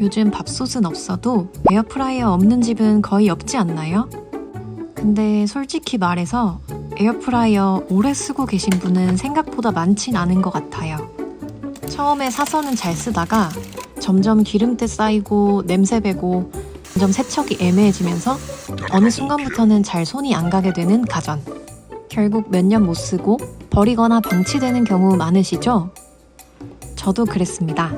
요즘 밥솥은 없어도 에어프라이어 없는 집은 거의 없지 않나요? 근데 솔직히 말해서 에어프라이어 오래 쓰고 계신 분은 생각보다 많진 않은 것 같아요. 처음에 사서는 잘 쓰다가 점점 기름때 쌓이고 냄새 배고 점점 세척이 애매해지면서 어느 순간부터는 잘 손이 안 가게 되는 가전. 결국 몇 년 못 쓰고 버리거나 방치되는 경우 많으시죠? 저도 그랬습니다.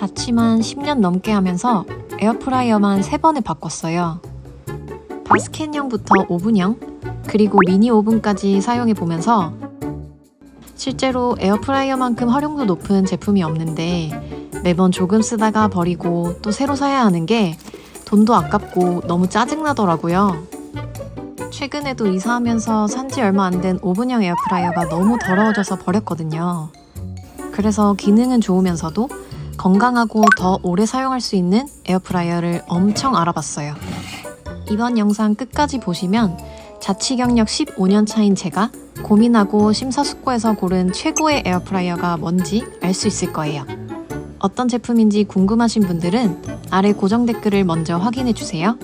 자취만 10년 넘게 하면서 에어프라이어만 3번을 바꿨어요. 바스켓형부터 오븐형, 그리고 미니 오븐까지 사용해 보면서 실제로 에어프라이어만큼 활용도 높은 제품이 없는데 매번 조금 쓰다가 버리고 또 새로 사야 하는 게 돈도 아깝고 너무 짜증나더라고요. 최근에도 이사하면서 산지 얼마 안 된 오븐형 에어프라이어가 너무 더러워져서 버렸거든요. 그래서 기능은 좋으면서도 건강하고 더 오래 사용할 수 있는 에어프라이어를 엄청 알아봤어요. 이번 영상 끝까지 보시면 자취 경력 15년 차인 제가 고민하고 심사숙고해서 고른 최고의 에어프라이어가 뭔지 알 수 있을 거예요. 어떤 제품인지 궁금하신 분들은 아래 고정 댓글을 먼저 확인해 주세요.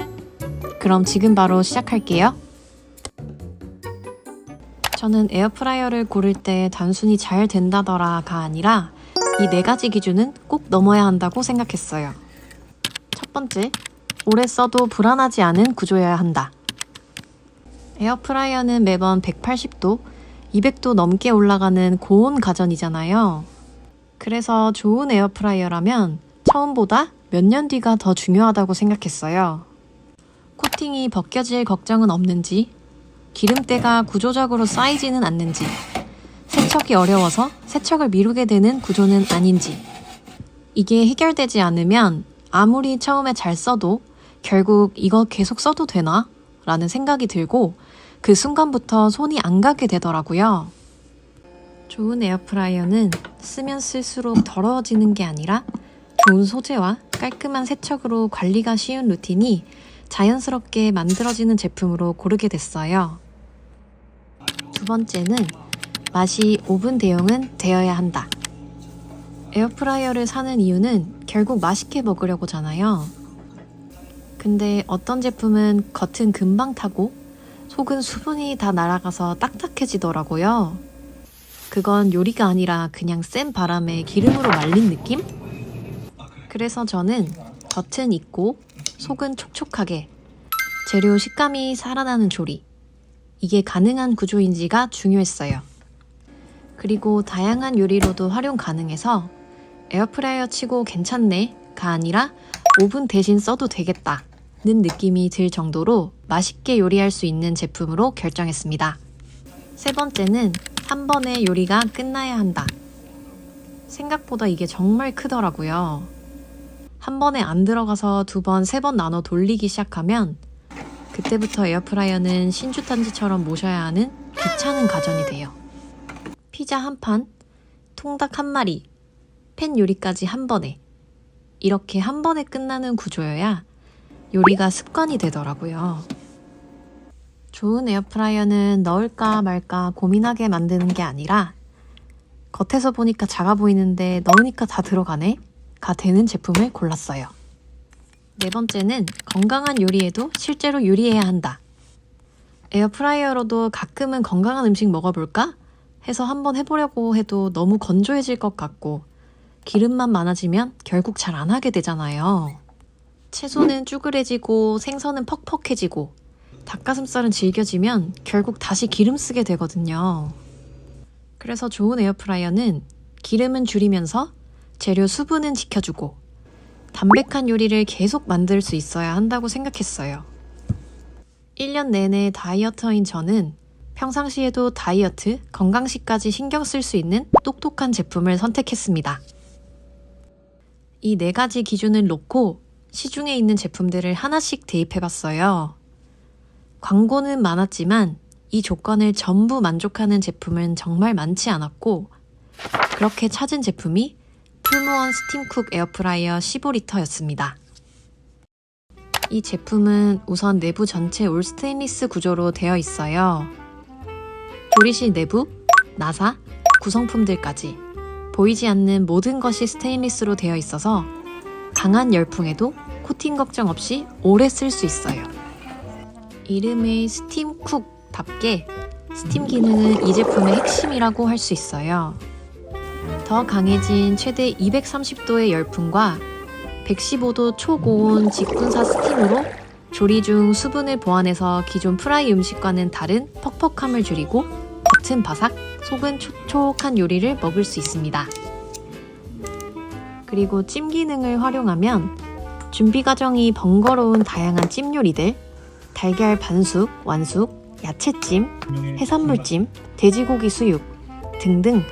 그럼 지금 바로 시작할게요. 저는 에어프라이어를 고를 때 단순히 잘 된다더라가 아니라 이 네 가지 기준은 꼭 넘어야 한다고 생각했어요. 첫 번째, 오래 써도 불안하지 않은 구조여야 한다. 에어프라이어는 매번 180도, 200도 넘게 올라가는 고온 가전이잖아요. 그래서 좋은 에어프라이어라면 처음보다 몇 년 뒤가 더 중요하다고 생각했어요. 코팅이 벗겨질 걱정은 없는지, 기름때가 구조적으로 쌓이지는 않는지, 세척이 어려워서 세척을 미루게 되는 구조는 아닌지. 이게 해결되지 않으면 아무리 처음에 잘 써도 결국 이거 계속 써도 되나? 라는 생각이 들고 그 순간부터 손이 안 가게 되더라고요. 좋은 에어프라이어는 쓰면 쓸수록 더러워지는 게 아니라 좋은 소재와 깔끔한 세척으로 관리가 쉬운 루틴이 자연스럽게 만들어지는 제품으로 고르게 됐어요. 두 번째는 맛이 오븐 대용은 되어야 한다. 에어프라이어를 사는 이유는 결국 맛있게 먹으려고잖아요. 근데 어떤 제품은 겉은 금방 타고 속은 수분이 다 날아가서 딱딱해지더라고요. 그건 요리가 아니라 그냥 센 바람에 기름으로 말린 느낌? 그래서 저는 겉은 익고 속은 촉촉하게 재료 식감이 살아나는 조리. 이게 가능한 구조인지가 중요했어요. 그리고 다양한 요리로도 활용 가능해서 에어프라이어 치고 괜찮네가 아니라 오븐 대신 써도 되겠다. 는 느낌이 들 정도로 맛있게 요리할 수 있는 제품으로 결정했습니다. 세 번째는 한 번에 요리가 끝나야 한다. 생각보다 이게 정말 크더라고요. 한 번에 안 들어가서 두 번, 세 번 나눠 돌리기 시작하면 그때부터 에어프라이어는 신주탄지처럼 모셔야 하는 귀찮은 가전이 돼요. 피자 한 판, 통닭 한 마리, 팬 요리까지 한 번에. 이렇게 한 번에 끝나는 구조여야 요리가 습관이 되더라고요. 좋은 에어프라이어는 넣을까 말까 고민하게 만드는 게 아니라 겉에서 보니까 작아 보이는데 넣으니까 다 들어가네? 가 되는 제품을 골랐어요. 네 번째는 건강한 요리에도 실제로 요리해야 한다. 에어프라이어로도 가끔은 건강한 음식 먹어볼까? 해서 한번 해보려고 해도 너무 건조해질 것 같고 기름만 많아지면 결국 잘 안 하게 되잖아요. 채소는 쭈그레지고 생선은 퍽퍽해지고 닭가슴살은 질겨지면 결국 다시 기름 쓰게 되거든요. 그래서 좋은 에어프라이어는 기름은 줄이면서 재료 수분은 지켜주고 담백한 요리를 계속 만들 수 있어야 한다고 생각했어요. 1년 내내 다이어터인 저는 평상시에도 다이어트, 건강식까지 신경 쓸 수 있는 똑똑한 제품을 선택했습니다. 이 네 가지 기준을 놓고 시중에 있는 제품들을 하나씩 대입해봤어요. 광고는 많았지만 이 조건을 전부 만족하는 제품은 정말 많지 않았고 그렇게 찾은 제품이 풀무원 스팀쿡 에어프라이어 15리터였습니다. 이 제품은 우선 내부 전체 올 스테인리스 구조로 되어 있어요. 조리실 내부, 나사, 구성품들까지 보이지 않는 모든 것이 스테인리스로 되어 있어서 강한 열풍에도 코팅 걱정 없이 오래 쓸 수 있어요. 이름의 스팀쿡답게 스팀 기능은 이 제품의 핵심이라고 할 수 있어요. 더 강해진 최대 230도의 열풍과 115도 초고온 직분사 스팀으로 조리 중 수분을 보완해서 기존 프라이 음식과는 다른 퍽퍽함을 줄이고 겉은 바삭, 속은 촉촉한 요리를 먹을 수 있습니다. 그리고 찜 기능을 활용하면 준비 과정이 번거로운 다양한 찜 요리들, 달걀 반숙, 완숙, 야채찜, 해산물찜, 돼지고기 수육 등등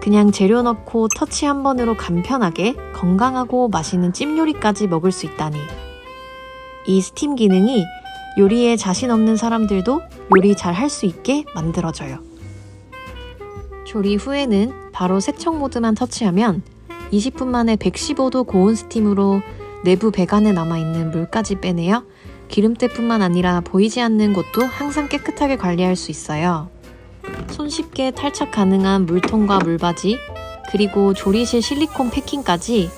그냥 재료 넣고 터치 한 번으로 간편하게 건강하고 맛있는 찜 요리까지 먹을 수 있다니. 이 스팀 기능이 요리에 자신 없는 사람들도 요리 잘 할 수 있게 만들어져요. 조리 후에는 바로 세척 모드만 터치하면 20분 만에 115도 고온 스팀으로 내부 배관에 남아있는 물까지 빼내어 기름때뿐만 아니라 보이지 않는 곳도 항상 깨끗하게 관리할 수 있어요. 손쉽게 탈착 가능한 물통과 물바지, 그리고 조리실 실리콘 패킹까지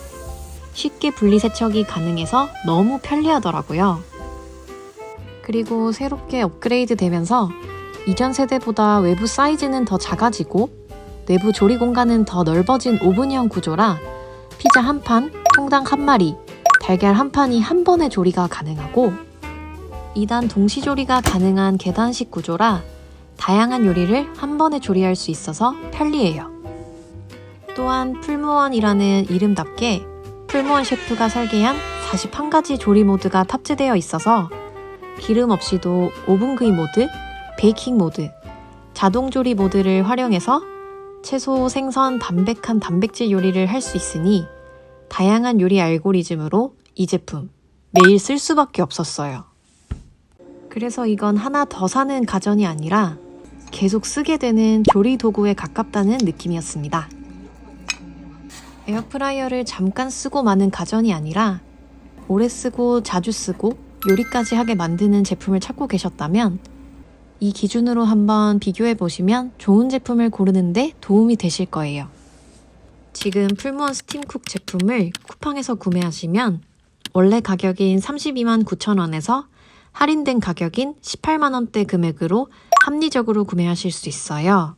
쉽게 분리 세척이 가능해서 너무 편리하더라고요. 그리고 새롭게 업그레이드 되면서 이전 세대보다 외부 사이즈는 더 작아지고 내부 조리 공간은 더 넓어진 오븐형 구조라 피자 한 판, 통닭 한 마리, 달걀 한 판이 한 번에 조리가 가능하고 2단 동시 조리가 가능한 계단식 구조라 다양한 요리를 한 번에 조리할 수 있어서 편리해요. 또한 풀무원이라는 이름답게 풀무원 셰프가 설계한 41가지 조리 모드가 탑재되어 있어서 기름 없이도 오븐 구이 모드, 베이킹 모드, 자동 조리 모드를 활용해서 채소, 생선, 담백한 단백질 요리를 할 수 있으니 다양한 요리 알고리즘으로 이 제품 매일 쓸 수밖에 없었어요. 그래서 이건 하나 더 사는 가전이 아니라 계속 쓰게 되는 조리 도구에 가깝다는 느낌이었습니다. 에어프라이어를 잠깐 쓰고 마는 가전이 아니라 오래 쓰고 자주 쓰고 요리까지 하게 만드는 제품을 찾고 계셨다면 이 기준으로 한번 비교해 보시면 좋은 제품을 고르는데 도움이 되실 거예요. 지금 풀무원 스팀쿡 제품을 쿠팡에서 구매하시면 원래 가격인 32만 9천 원에서 할인된 가격인 18만 원대 금액으로 합리적으로 구매하실 수 있어요.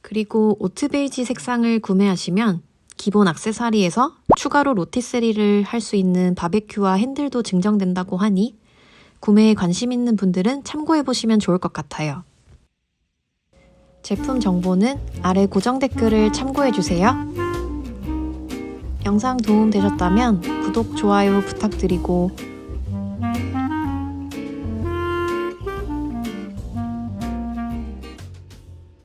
그리고 오트 베이지 색상을 구매하시면 기본 악세사리에서 추가로 로티세리를 할 수 있는 바베큐와 핸들도 증정된다고 하니 구매에 관심 있는 분들은 참고해 보시면 좋을 것 같아요. 제품 정보는 아래 고정 댓글을 참고해 주세요. 영상 도움 되셨다면 구독, 좋아요 부탁드리고